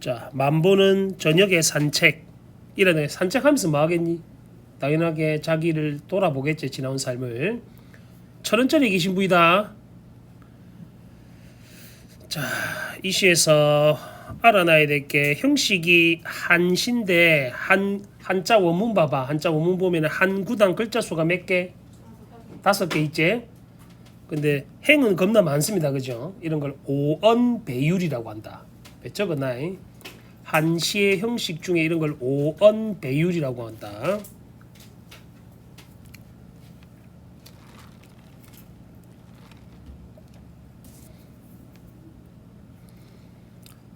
자, 만보는 저녁에 산책. 이러네. 산책하면서 뭐 하겠니? 당연하게 자기를 돌아보겠지. 지나온 삶을. 천 원짜리 계신 분이다. 자, 이 시에서 알아놔야 될 게 형식이 한신데 한 한자 원문 봐봐. 한자 원문 보면 한 구단 글자 수가 몇 개? 다섯 개 있지. 근데 행은 겁나 많습니다. 그죠? 이런 걸 오언 배율이라고 한다. 적어놔. 한시의 형식 중에 이런 걸 오언 배율이라고 한다.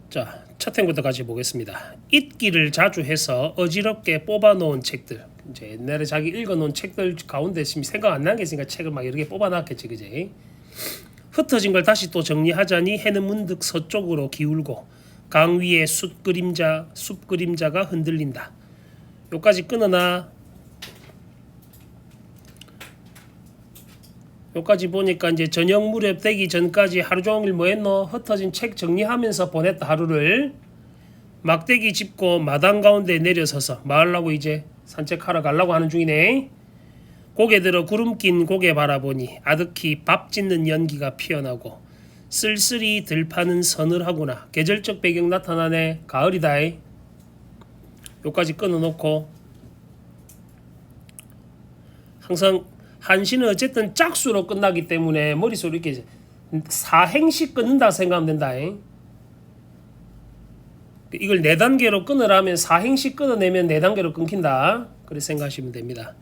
자, 첫 행부터 같이 보겠습니다. 읽기를 자주 해서 어지럽게 뽑아놓은 책들. 이제 옛날에 자기 읽어놓은 책들 가운데 지금 생각 안 나는 게 있으니까 책을 막 이렇게 뽑아놨겠지, 그지? 흩어진 걸 다시 또 정리하자니 해는 문득 서쪽으로 기울고 강 위에 숲 그림자, 숲 그림자가 흔들린다. 요까지 끊어놔. 요까지 보니까 이제 저녁 무렵 되기 전까지 하루 종일 뭐 했노? 흩어진 책 정리하면서 보냈다 하루를 막대기 짚고 마당 가운데 내려서서 마을라고 이제 산책하러 가려고 하는 중이네. 고개 들어 구름 낀 고개 바라보니 아득히 밥 짓는 연기가 피어나고 쓸쓸히 들파는 서늘하구나. 계절적 배경 나타나네. 가을이다이. 요까지 끊어놓고 항상 한시는 어쨌든 짝수로 끝나기 때문에 머릿속으로 이렇게 사행시 끊는다 생각하면 된다. 이걸 네 단계로 끊으라면 사행시 끊어내면 네 단계로 끊긴다. 그렇게 생각하시면 됩니다.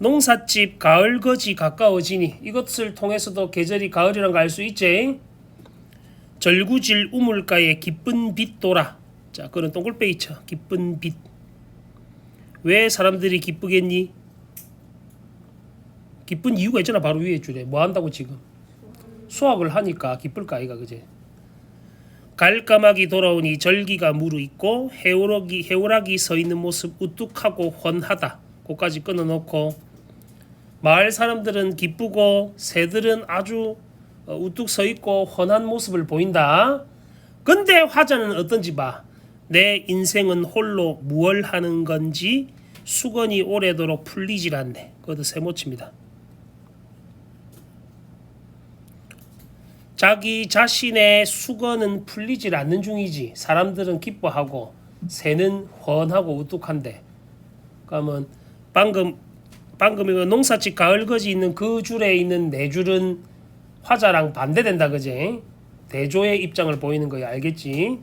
농삿집 가을 거지 가까워지니 이것을 통해서도 계절이 가을이란 걸 알 수 있지. 절구질 우물가에 기쁜 빛 돌아. 자, 그런 동글빼기 쳐. 기쁜 빛. 왜 사람들이 기쁘겠니? 기쁜 이유가 있잖아. 바로 위에 줄에. 뭐 한다고 지금? 수학을 하니까 기쁠까 아이가 그제. 갈까마귀 돌아오니 절기가 무르익고 해오락이 해오락이 서 있는 모습 우뚝하고 훤하다. 고까지 끊어놓고 마을 사람들은 기쁘고 새들은 아주 어, 우뚝 서 있고 훤한 모습을 보인다. 근데 화자는 어떤지 봐. 내 인생은 홀로 무얼 하는 건지 수건이 오래도록 풀리질 않네. 그것도 세모칩니다. 자기 자신의 수건은 풀리질 않는 중이지. 사람들은 기뻐하고 새는 훤하고 우뚝한데. 그러면 방금 방금 이거 농사집 가을거지 있는 그 줄에 있는 네 줄은 화자랑 반대된다 그지? 대조의 입장을 보이는 거야 알겠지?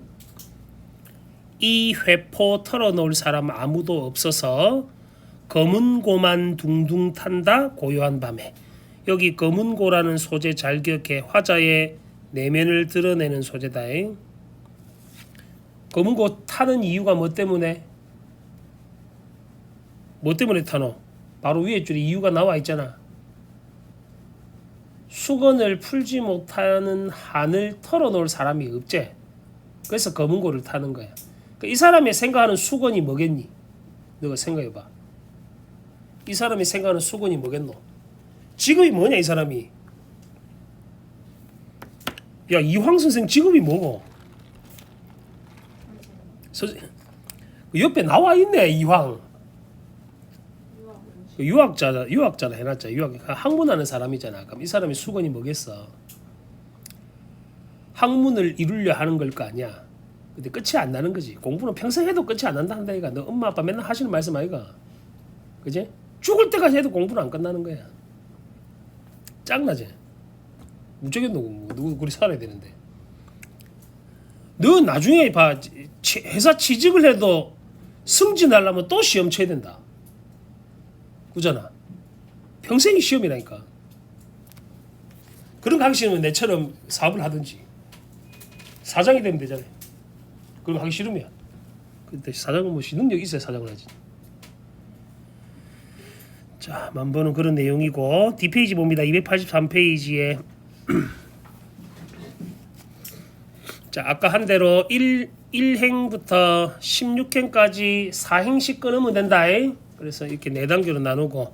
이 회포 털어놓을 사람 아무도 없어서 검은 고만 둥둥 탄다 고요한 밤에 여기 검은 고라는 소재 잘 기억해 화자의 내면을 드러내는 소재다. 검은 고 타는 이유가 뭐 때문에? 뭐 때문에 타노? 바로 위에 줄에 이유가 나와 있잖아. 수건을 풀지 못하는 한을 털어놓을 사람이 없지. 그래서 검은 고를 타는 거야. 그러니까 이 사람이 생각하는 수건이 뭐겠니? 너가 생각해봐. 이 사람이 생각하는 수건이 뭐겠노? 직업이 뭐냐 이 사람이? 야 이황 선생 직업이 뭐고? 서, 그 옆에 나와 있네 이황. 그 유학자다 유학자다 해놨자 유학 학문하는 사람이잖아. 그럼 이 사람이 수건이 뭐겠어? 학문을 이루려 하는 걸 거 아니야. 근데 끝이 안 나는 거지. 공부는 평생 해도 끝이 안 난다 한다 이가. 너 엄마 아빠 맨날 하시는 말씀 아이가. 그지? 죽을 때까지 해도 공부는 안 끝나는 거야. 짱나지? 무적이 누구 누구 그리 살아야 되는데. 너 나중에 봐 치- 회사 취직을 해도 승진하려면 또 시험 쳐야 된다. 그잖아. 평생이 시험이라니까. 그런 거 하기 싫으면 내처럼 사업을 하든지 사장이 되면 되잖아요. 그럼 하기 싫으면 근데 사장은 뭐 능력 있어야 사장을 하지. 자, 만번은 그런 내용이고 뒷페이지 봅니다. 283페이지에 자, 아까 한 대로 1 1행부터 16행까지 4행씩 끊으면 된다. 잉? 그래서 이렇게 네 단계로 나누고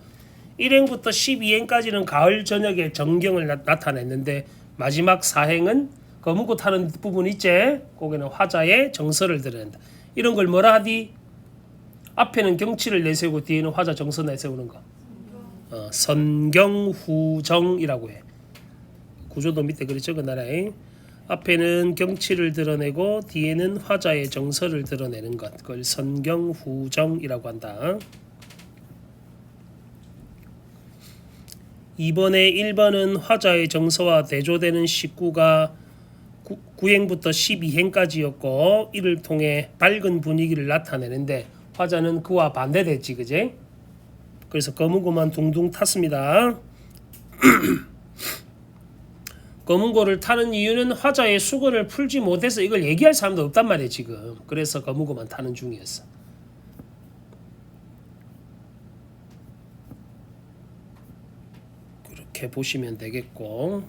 1행부터 12행까지는 가을 저녁에 정경을 나, 타냈는데 마지막 4행은 검은고 타는 부분 있지? 거기는 화자의 정서를 드러낸다. 이런 걸 뭐라 하디? 앞에는 경치를 내세우고 뒤에는 화자 정서 내세우는 거. 어, 선경후정이라고 해. 구조도 밑에 그리 적어놔라. 앞에는 경치를 드러내고 뒤에는 화자의 정서를 드러내는 것. 그걸 선경후정이라고 한다. 2번에 1번은 화자의 정서와 대조되는 식구가 구, 9행부터 12행까지였고 이를 통해 밝은 분위기를 나타내는데 화자는 그와 반대됐지 그제? 그래서 검은고만 둥둥 탔습니다. 검은고를 타는 이유는 화자의 수건을 풀지 못해서 이걸 얘기할 사람도 없단 말이에요 지금. 그래서 검은고만 타는 중이었어. 그렇게 보시면 되겠고